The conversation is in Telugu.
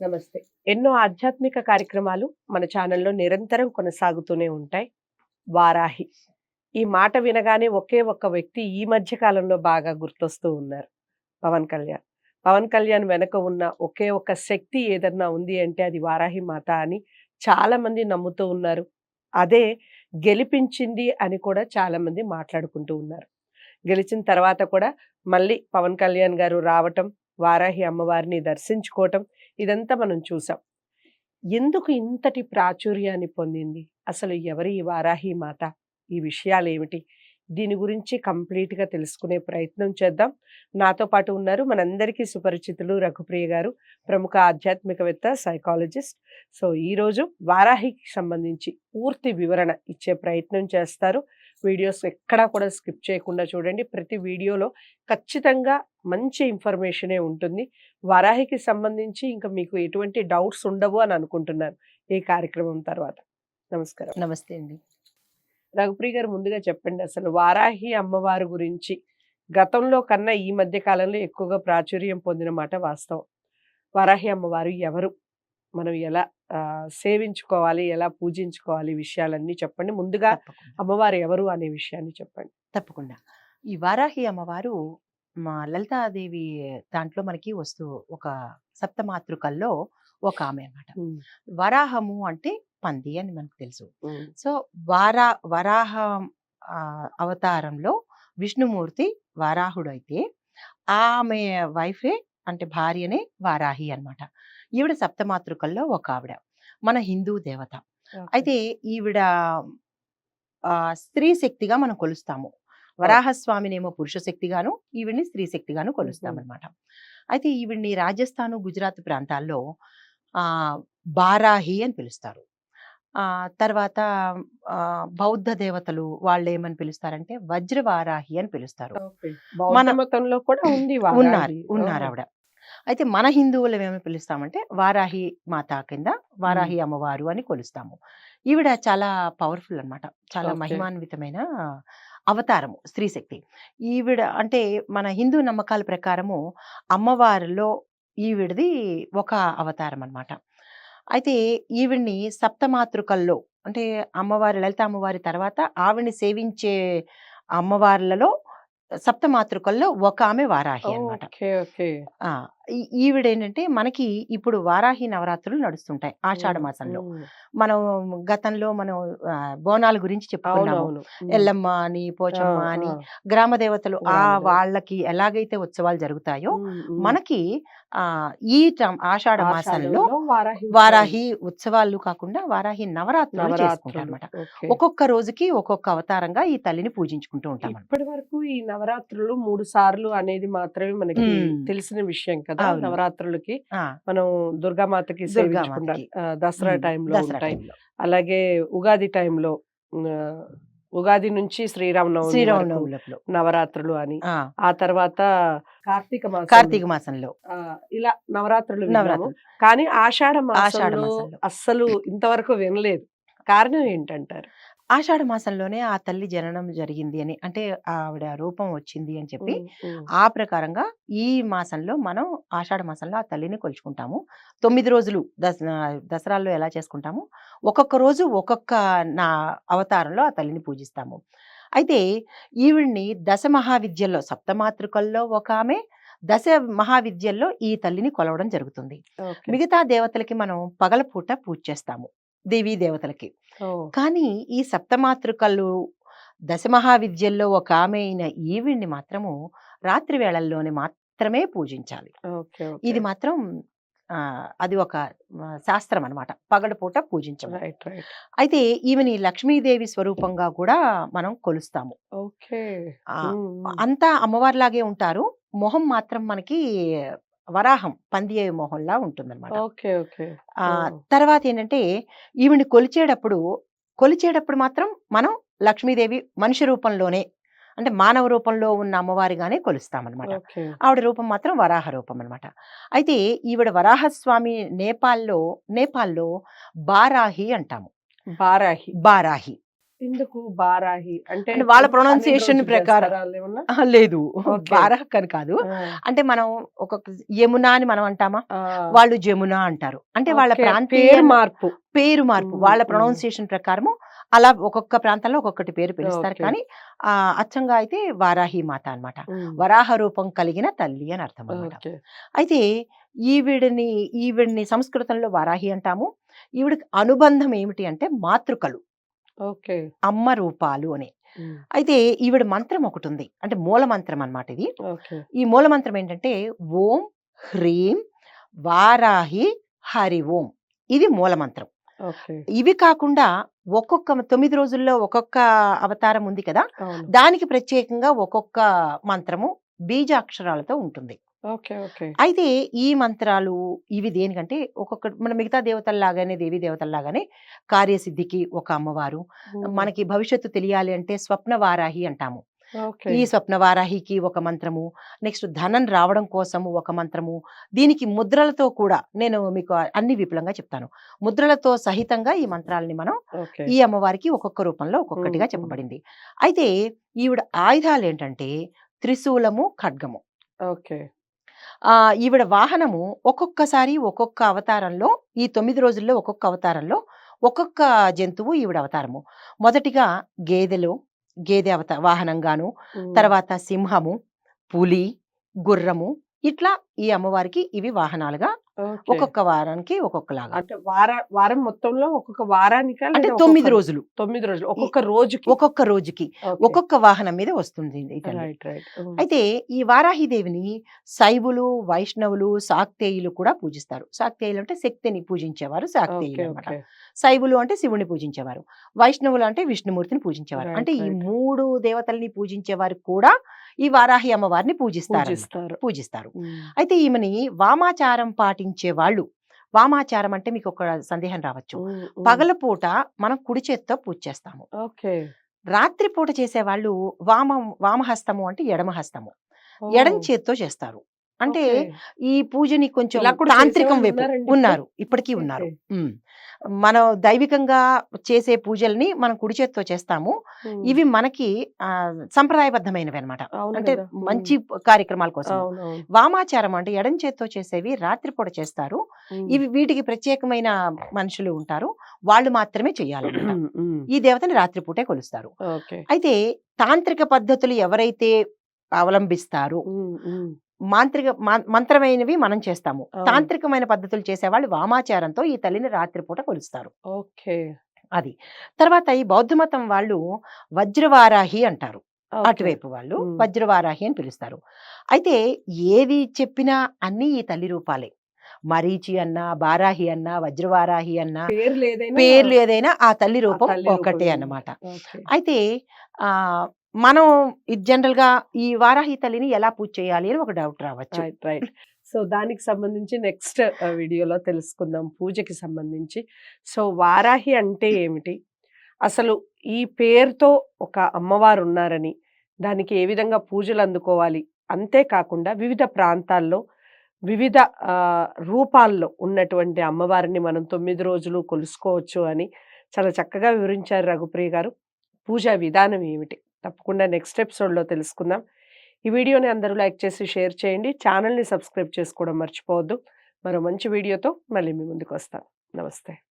నమస్తే. ఎన్నో ఆధ్యాత్మిక కార్యక్రమాలు మన ఛానల్లో నిరంతరం కొనసాగుతూనే ఉంటాయి. వారాహి. ఈ మాట వినగానే ఒకే ఒక్క వ్యక్తి ఈ మధ్య కాలంలో బాగా గుర్తొస్తూ ఉన్నారు. పవన్ కళ్యాణ్. పవన్ కళ్యాణ్ వెనక ఉన్న ఒకే ఒక్క శక్తి ఏదన్నా ఉంది అంటే అది వారాహి మాత అని చాలామంది నమ్ముతూ ఉన్నారు. అదే గెలిపించింది అని కూడా చాలామంది మాట్లాడుకుంటూ ఉన్నారు. గెలిచిన తర్వాత కూడా మళ్ళీ పవన్ కళ్యాణ్ గారు రావటం వారాహి అమ్మవారిని దర్శించుకోవటం ఇదంతా మనం చూసాం. ఎందుకు ఇంతటి ప్రాచుర్యాన్ని పొందింది? అసలు ఎవరి వారాహి మాత? ఈ విషయాలు ఏమిటి దీని గురించి కంప్లీట్గా తెలుసుకునే ప్రయత్నం చేద్దాం. నాతో పాటు ఉన్నారు మనందరికీ సుపరిచితులు రఘుప్రియ గారు ప్రముఖ ఆధ్యాత్మికవేత్త సైకాలజిస్ట్. సో ఈరోజు వారాహికి సంబంధించి పూర్తి వివరణ ఇచ్చే ప్రయత్నం చేస్తారు. వీడియోస్ ఎక్కడా కూడా స్కిప్ చేయకుండా చూడండి. ప్రతి వీడియోలో ఖచ్చితంగా మంచి ఇన్ఫర్మేషనే ఉంటుంది. వరాహికి సంబంధించి ఇంకా మీకు ఎటువంటి డౌట్స్ ఉండవు అని అనుకుంటున్నాను. ఈ కార్యక్రమం తర్వాత. నమస్కారం. నమస్తే అండి. రఘుప్రియ గారు ముందుగా చెప్పండి. అసలు వారాహి అమ్మవారి గురించి గతంలో కన్నా ఈ మధ్య కాలంలో ఎక్కువగా ప్రాచుర్యం పొందిన మాట వాస్తవం. వారాహి అమ్మవారు ఎవరు? మనం ఎలా సేవించుకోవాలి ఎలా పూజించుకోవాలి విషయాలన్నీ చెప్పండి. ముందుగా అమ్మవారు ఎవరు అనే విషయాన్ని చెప్పండి. తప్పకుండా. ఈ వారాహి అమ్మవారు మా లలితాదేవి దాంట్లో మనకి వస్తూ ఒక సప్తమాతృకల్లో ఒక ఆమె అన్నమాట. వరాహము అంటే పంది అని మనకు తెలుసు. సో వారా వరాహ అవతారంలో విష్ణుమూర్తి వారాహుడు అయితే ఆమె వైఫే అంటే భార్యనే వారాహి అన్నమాట. ఈవిడ సప్తమాతృకల్లో ఒక ఆవిడ మన హిందూ దేవత. అయితే ఈవిడ ఆ, స్త్రీ శక్తిగా మనం కొలుస్తాము. వరాహస్వామినేమో పురుష శక్తిగాను ఈవిడ్ని స్త్రీ శక్తిగాను కొలుస్తాం మ్మ్. అనమాట అయితే ఈవిడ్ని రాజస్థాన్ గుజరాత్ ప్రాంతాల్లో ఆ బారాహి అని పిలుస్తారు. తర్వాత ఆ, బౌద్ధ దేవతలు వాళ్ళు ఏమని పిలుస్తారంటే వజ్రవారాహి అని పిలుస్తారు. మన- మతంలో కూడా ఉంది ఉన్నారు. ఉన్నారు. ఆవిడ. అయితే మన హిందువులు ఏమని పిలుస్తామంటే వారాహి మాత కింద వారాహి అమ్మవారు అని కొలుస్తాము. ఈవిడ చాలా పవర్ఫుల్ అన్నమాట. చాలా. మహిమాన్వితమైన అవతారము స్త్రీ శక్తి ఈవిడ అంటే మన హిందూ నమ్మకాల ప్రకారము అమ్మవారిలో ఈవిడది ఒక అవతారం అన్నమాట అయితే ఈవిడ్ని సప్తమాతృకల్లో అంటే అమ్మవారి లలిత అమ్మవారి తర్వాత ఆవిడ్ని సేవించే అమ్మవార్లలో సప్తమాతృకల్లో ఒక ఆమె వారాహి ఈ- ఈవిడ ఏంటంటే మనకి ఇప్పుడు వారాహి నవరాత్రులు నడుస్తుంటాయి ఆషాఢ మాసంలో మనం గతంలో మనం బోనాల గురించి చెప్పుకున్నాము. ఎల్లమ్మ అని పోచమ్మ అని. గ్రామ దేవతలు ఆ. వాళ్ళకి ఎలాగైతే ఉత్సవాలు జరుగుతాయో. మనకి ఆ ఈ ఆషాఢ మాసంలో వారాహి వారాహి ఉత్సవాలు కాకుండా వారాహి నవరాత్రులు చేసుకుంటాం అనమాట. ఒక్కొక్క రోజుకి ఒక్కొక్క అవతారంగా ఈ తల్లిని పూజించుకుంటూ ఉంటాం. ఇప్పటి వరకు ఈ నవరాత్రులు మూడు సార్లు అనేది మాత్రమే మనకి. తెలిసిన విషయం కదా అవును. నవరాత్రులకి మనం దుర్గామాతకి. సేవించుకుంటాం. దసరా టైంలో ఉంటాయి. అలాగే ఉగాది టైంలో ఉగాది నుంచి శ్రీరామనవమి వరకు శ్రీరామనవమిలో నవరాత్రులు అని ఆ, తర్వాత కార్తీక మాసం కార్తీక మాసంలో. ఇలా నవరాత్రులు నవరాత్రులు. కానీ ఆషాఢ మాసంలో. అస్సలు ఇంతవరకు వినలేదు. కారణం ఏంటంటారు? ఆషాఢ మాసంలోనే ఆ తల్లి జననం జరిగింది అని అంటే ఆవిడ రూపం వచ్చింది అని చెప్పి. ఆ ప్రకారంగా ఈ మాసంలో మనం ఆషాఢ మాసంలో ఆ తల్లిని కొలుచుకుంటాము. తొమ్మిది రోజులు దస దసరాల్లో ఎలా చేసుకుంటాము? ఒక్కొక్క రోజు ఒక్కొక్క నా అవతారంలో ఆ తల్లిని పూజిస్తాము. అయితే ఈవిడ్ని దశ మహావిద్యల్లో సప్తమాతృకల్లో ఒక ఆమె దశ మహావిద్యల్లో ఈ తల్లిని కొలవడం జరుగుతుంది. మిగతా దేవతలకి మనం పగలపూట పూజ చేస్తాము. దేవీ దేవతలకి. కానీ ఈ సప్తమాతృకలు దశమహావిద్యల్లో ఒక ఆమె అయిన ఈవిడ్ని మాత్రము రాత్రి వేళల్లోనే మాత్రమే పూజించాలి. ఇది మాత్రం ఆ, అది ఒక శాస్త్రం అన్నమాట. పగడపూట రైట్ అయితే ఈమెని లక్ష్మీదేవి స్వరూపంగా కూడా మనం కొలుస్తాము. అంతా అమ్మవారిలాగే ఉంటారు. మొహం మాత్రం మనకి వరాహం పందియ మొహంలా ఉంటుందన్నమాట. Okay okay. ఆ. తర్వాత ఏంటంటే ఈవిని కొలిచేటప్పుడు కొలిచేటప్పుడు మాత్రం మనం లక్ష్మీదేవి మనిషి రూపంలోనే అంటే మానవ రూపంలో ఉన్న అమ్మవారిగానే కొలుస్తామన్నమాట. ఆవిడ రూపం మాత్రం వరాహ రూపం అన్నమాట అయితే ఈవిడ వరాహస్వామి నేపాల్లో నేపాల్లో బారాహి అంటాము. బారాహి. బారాహి. ఎందుకు బారాహి? అంటే వాళ్ళ రోజులు ప్రకారం. లేదు. బారహక్ అని కాదు. అంటే మనం ఒక్కొక్క యమున అని మనం అంటామా? వాళ్ళు జమున అంటారు. అంటే వాళ్ళ ప్రాంతీయ పేరు మార్పు. పేరు మార్పు. వాళ్ళ. ప్రొనౌన్సియేషన్ ప్రకారము అలా ఒక్కొక్క ప్రాంతంలో ఒక్కొక్కటి పేరు పిలుస్తారు. కానీ ఆ అచ్చంగా అయితే వారాహి మాత అన్నమాట. ఉమ్, వరాహ రూపం కలిగిన తల్లి అని అర్థం okay. అయితే ఈవిడిని ఈవిడిని సంస్కృతంలో వారాహి అంటాము. ఈవిడికి అనుబంధం ఏమిటి అంటే మాతృకలు. ఓకే. అమ్మ రూపాలు అని. అయితే ఈవిడ మంత్రం ఒకటి ఉంది అంటే మూల మంత్రం అన్నమాట ఇది. ఈ మూల మంత్రం ఏంటంటే ఓం హ్రీం వారాహి హరి ఓం. ఇది మూల మంత్రం. ఇవి కాకుండా ఒక్కొక్క తొమ్మిది రోజుల్లో ఒక్కొక్క అవతారం ఉంది కదా. దానికి ప్రత్యేకంగా ఒక్కొక్క మంత్రము బీజాక్షరాలతో ఉంటుంది. ఓకే. ఓకే. అయితే ఈ మంత్రాలు ఇవి దేనికంటే ఒక్కొక్క మన మిగతా దేవతల్లాగానే దేవీ దేవతల్లాగానే కార్యసిద్ధికి ఒక అమ్మవారు. మనకి భవిష్యత్తు తెలియాలి అంటే స్వప్న వారాహి అంటాము ఈ స్వప్న వారాహికి ఒక మంత్రము నెక్స్ట్ ధనం రావడం కోసము ఒక మంత్రము దీనికి ముద్రలతో కూడా నేను మీకు అన్ని విపులంగా చెప్తాను. ముద్రలతో సహితంగా ఈ మంత్రాలని మనం ఈ అమ్మవారికి ఒక్కొక్క రూపంలో ఒక్కొక్కటిగా. చెప్పబడింది. అయితే ఈవిడ ఆయుధాలు ఏంటంటే త్రిశూలము ఖడ్గము. ఓకే. ఈవిడ వాహనము ఒక్కొక్కసారి ఒక్కొక్క అవతారంలో ఈ తొమ్మిది రోజుల్లో ఒక్కొక్క అవతారంలో ఒక్కొక్క జంతువు ఈవిడ అవతారము మొదటిగా గేదెలు గేదె అవత వాహనంగాను తర్వాత సింహము పులి గుర్రము ఇట్లా ఈ అమ్మవారికి ఇవి వాహనాలుగా. ఒక్కొక్క వారానికి ఒక్కొక్కలాగా. అంటే వార వారం మొత్తంలో ఒక్కొక్క వారానికి అంటే తొమ్మిది రోజులు. తొమ్మిది రోజులు ఒక్కొక్క రోజుకి? ఒక్కొక్క రోజుకి ఒక్కొక్క వాహనం మీద వస్తుంది అయితే ఈ వారాహిదేవిని శైవులు వైష్ణవులు శాక్తేయులు కూడా పూజిస్తారు. శాక్తేయులు అంటే శక్తిని పూజించేవారు శాక్తేయులు ఓకే. శైవులు అంటే శివుని పూజించేవారు. వైష్ణవులు అంటే విష్ణుమూర్తిని పూజించేవారు. అంటే ఈ. మూడు దేవతల్ని పూజించేవారు కూడా ఈ వారాహి అమ్మవారిని పూజిస్తారు. పూజిస్తారు. అయితే ఈమెని వామాచారం పాటించే వాళ్ళు వామాచారం అంటే మీకు ఒక సందేహం రావచ్చు. ఉమ్. పగలపూట మనం కుడి చేత్తో పూజ చేస్తాము. ఓకే. రాత్రిపూట చేసే వాళ్ళు వామ వామహస్తము అంటే ఎడమ హస్తము ఓ, ఎడం చేత్తో చేస్తారు. అంటే. ఈ పూజని కొంచెం తాంత్రికం వైపు? ఉన్నారు. ఇప్పటికీ. ఉన్నారు. మనం దైవికంగా చేసే పూజల్ని మనం కుడి చేత్తో చేస్తాము. ఇవి మనకి ఆ సంప్రదాయబద్ధమైనవి అనమాట అంటే మంచి కార్యక్రమాల కోసం. వామాచారం అంటే ఎడం చేత్తో చేసేవి రాత్రిపూట చేస్తారు. ఇవి వీటికి ప్రత్యేకమైన మనుషులు ఉంటారు. వాళ్ళు మాత్రమే ఉమ్, ఈ దేవతని రాత్రిపూటే కొలుస్తారు. అయితే తాంత్రిక పద్ధతులు ఎవరైతే అవలంబిస్తారో మాంత్రిక మంత్రమైనవి మనం చేస్తాము. తాంత్రికమైన పద్ధతులు చేసేవాళ్ళు వామాచారంతో ఈ తల్లిని రాత్రిపూట కొలుస్తారు ఓకే అది తర్వాత ఈ బౌద్ధ మతం వాళ్ళు వజ్రవారాహి అంటారు. అటువైపు వాళ్ళు. వజ్రవారాహి అని పిలుస్తారు అయితే ఏది చెప్పినా అన్ని ఈ తల్లి రూపాలే మరీచి అన్నా బారాహి అన్నా వజ్రవారాహి అన్నా పేర్లు ఏదైనా ఆ తల్లి ఆ రూపం ఒకటే. అన్నమాట. అయితే మనం జనరల్గా ఈ వారాహి తల్లిని ఎలా పూజ చేయాలి అని ఒక డౌట్ రావచ్చు. Right right. సో దానికి సంబంధించి నెక్స్ట్ వీడియోలో తెలుసుకుందాం పూజకి సంబంధించి. సో వారాహి అంటే ఏమిటి? అసలు ఈ పేరుతో ఒక అమ్మవారు ఉన్నారని దానికి ఏ విధంగా పూజలు అందుకోవాలి? అంతేకాకుండా వివిధ ప్రాంతాల్లో వివిధ రూపాల్లో ఉన్నటువంటి అమ్మవారిని మనం తొమ్మిది రోజులు కొలుసుకోవచ్చు అని చాలా చక్కగా వివరించారు రఘుప్రియ గారు. పూజా విధానం ఏమిటి? తప్పకుండా నెక్స్ట్ ఎపిసోడ్లో తెలుసుకుందాం. ఈ వీడియోని అందరూ లైక్ చేసి షేర్ చేయండి. ఛానల్ని సబ్స్క్రైబ్ చేసుకోవడం మర్చిపోవద్దు. మరో మంచి వీడియోతో మళ్ళీ మీ ముందుకు వస్తాను. నమస్తే.